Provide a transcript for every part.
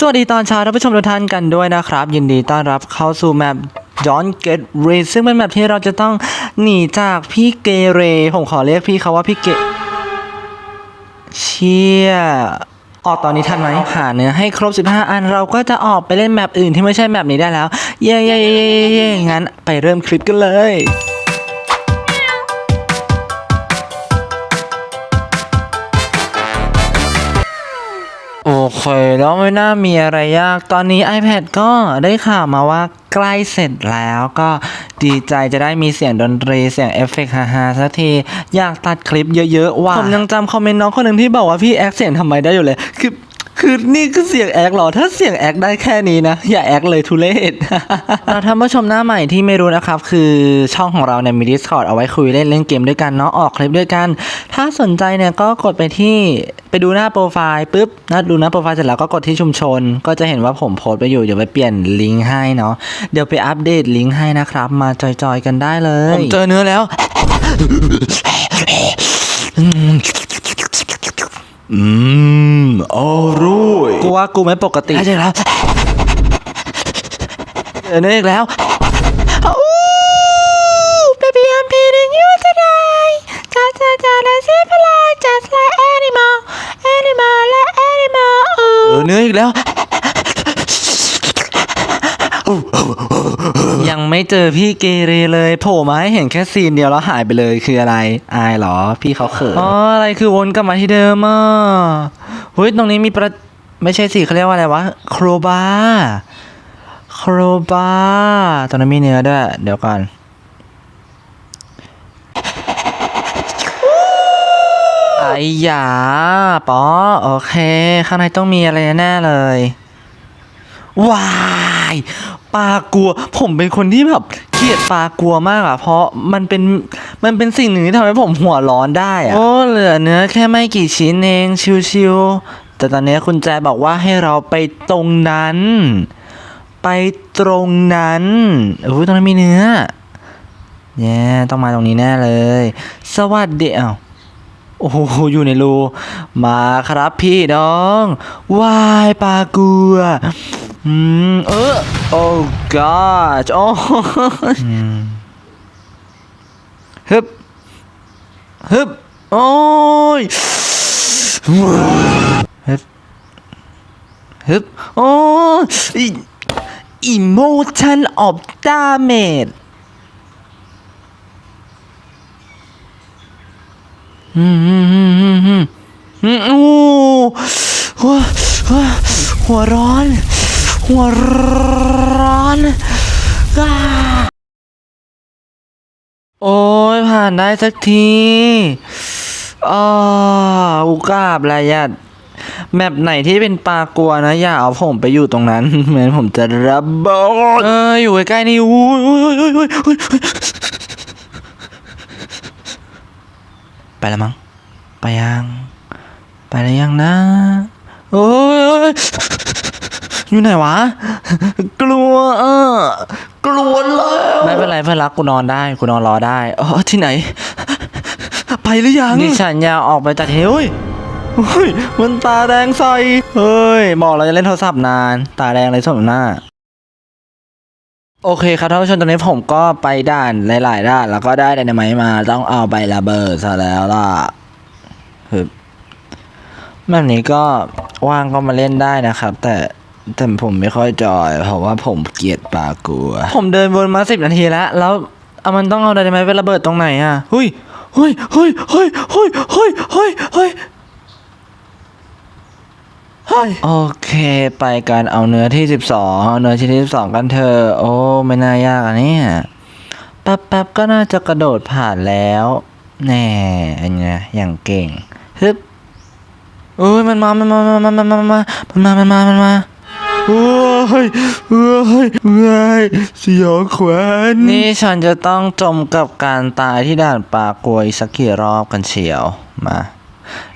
สวัสดีตอนเช้าท่านผู้ชมทุกท่านกันด้วยนะครับ ยินดีต้อนรับเข้าสู่แมปย้อนเกตเรซึ่งเป็นแมปที่เราจะต้องหนีจากพี่เกเร ผมขอเรียกพี่เขาว่าพี่เกเชี่ยออกตอนนี้ทันไหมหาเนื้อให้ครบ 15 อันเราก็จะออกไปเล่นแมปอื่นที่ไม่ใช่แมปนี้ได้แล้ว เย้เย้เย้เย้เย้งั้นไปเริ่มคลิปกันเลย เคแล้วไม่น่ามีอะไรยาก ตอนนี้ iPad ก็ได้ข่าวมาว่าใกล้เสร็จแล้วก็ดีใจจะได้มีเสียงดนตรีเสียงเอฟเฟกต์ฮาๆสักที อยากตัดคลิปเยอะๆว่าผมยังจำคอมเมนต์น้องคนหนึ่งที่บอกว่าพี่แอคเสียงทำไมได้อยู่เลยคือ คือนี่คือเสียงแอคเหรอ ถ้าเสียงแอคได้แค่นี้นะ อย่าแอคเลยทุเรศเราท่านผู้ชมหน้าใหม่ที่ไม่รู้นะครับ คือช่องของเราเนี่ยมี Discord เอาไว้คุยเล่นเล่นเกมด้วยกันเนาะออกคลิปด้วยกัน ถ้าสนใจเนี่ยก็กดไปที่ไปดูหน้าโปรไฟล์ปุ๊บนะดูหน้าโปรไฟล์เสร็จแล้วก็กดที่ชุมชน ก็จะเห็นว่าผมโพสต์ไปอยู่เดี๋ยวไปเปลี่ยนลิงก์ให้เนาะเดี๋ยวไปอัปเดตลิงก์ให้นะครับ มาจอยๆกันได้เลยผมเจอเนื้อแล้วอืม อร่อยกูว่ากูไม่ปกติใช่แล้วเออเนื้ออีกแล้วอู้เบบี้อัมพีดินยูจะได้จ้าจ้าจ้าและซีพลาย just like animal animal และ animal เออเนื้ออีกแล้ว ยังไม่เจอพี่เกเรเลยโผล่มาให้เห็นแค่ซีนเดียวแล้วหายไปเลยคืออะไร อายเหรอ พี่เขาเขินอ๋ออะไรคือวนกลับมาที่เดิมอะเฮ้ยตรงนี้มีประไม่ใช่สิเขาเรียกว่าอะไรวะโครบาโครบาตรงนั้นมีเนื้อด้วย เดี๋ยวก่อนไอ้ยาปอโอเค ข้างในต้องมีอะไรแน่เลย ว้าย ปลากลัว ผมเป็นคนที่แบบเกลียดปลากลัวมากอะเพราะมันเป็นมันเป็นสิ่งหนึ่งที่ทำให้ผมหัวร้อนได้อะโอ้เหลือเนื้อแค่ไม่กี่ชิ้นเองชิวๆแต่ตอนนี้คุณแจบอกว่าให้เราไปตรงนั้น ไปตรงนั้นโอ้ยตรงนั้นมีเนื้อแย่ต้องมาตรงนี้แน่เลย สวัสดีอ้าวโอ้โหอยู่ในรูมาครับพี่น้องวายปลากัว อืมเออโอ้ god โอ้ฮึบฮึบโอ้ยฮึบฮึบโอ้ย emotion of damage อืมอืมอืมอืมอืมอืมโอ้หัวหัวหัวร้อน หัวร้อนอ้าโอ้ยผ่านได้สักทีอ๋ออุกาบระยัดแมปไหนที่เป็นปลากลัวนะ อย่าเอาผมไปอยู่ตรงนั้น เหมือนผมจะระเบิดเอออยู่ใกล้ๆนี่อุ้ยอุ้ยอุ้ยอุ้ยอุ้ยอุ้ยไปแล้วมั้ง ไปยัง ไปแล้วยังนะ โอ้ยโอ้ยอยู่ไหนวะ กลัวเออกลัวแล้วไม่เป็นไรเพื่อนรักกูนอนได้กูนอนรอได้เออที่ไหน ไปหรือยังดิฉันอยากออกไปจากเฮ้ยเฮ้ยมันตาแดงใสเฮ้ยบอกเราจะเล่นโทรศัพท์นาน ตาแดงเลยสมหน้าโอเคครับท่านผู้ชมตอนนี้ผมก็ไปด่านหลายๆด่าน แล้วก็ได้ไดนาไมต์มาต้องเอาไประเบิดซะแล้วล่ะฮึบแบบนี้ก็ว่างก็มาเล่นได้นะครับ แต่ แต่ผมไม่ค่อยจอย เพราะว่าผมเกลียดปลากลัว ผมเดินวนมาสิบนาทีแล้ว แล้วเอามันต้องเอาไดนาไมต์ไประเบิดตรงไหนอะเฮ้ยเฮ้ยเฮ้ยเฮ้ยเฮ้ยเฮ้ยเฮ้ยเฮ้ยโอเค ไปกันเอาเนื้อที่สิบสองเอาเนื้อที่สิบสองกันเถอะโอ้ไม่น่ายากอันนี้แป๊บแป๊บๆก็น่าจะกระโดดผ่านแล้วแน่อันเนี้ยอย่างเก่งฮึบโอ้ยมันมา มันมา มันมา มันมา มันมา มันมา มันมา มันมาโอ้ยโอ้ยโอ้ยสยองขวัญนี่ฉันจะต้องจมกับการตายที่ด่านปากรวยสักกี่รอบกันเชียวมา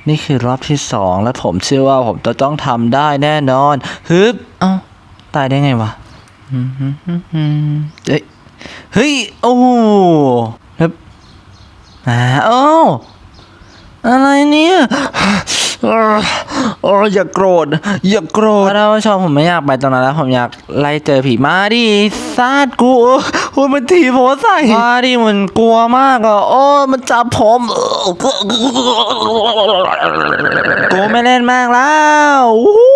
นี่คือรอบที่สองและผมเชื่อว่าผมจะต้องทำได้แน่นอนฮึบเอ้าตายได้ไงวะอืมฮึมฮึมฮึมเฮ้ยเฮ้ยโอ้ฮึบอ่าโอ้อะไรเนี่ย เออเอออย่าโกรธ อย่าโกรธถ้าว่าชอบผมไม่อยากไปตรงนั้นแล้ว ผมอยากไล่เจอผีมาดิซาดกูโอ้ยมันถีบผมใส่มาดิมันกลัวมากอะโอ้ยมันจับผมเออกูไม่เล่นมากแล้วอู้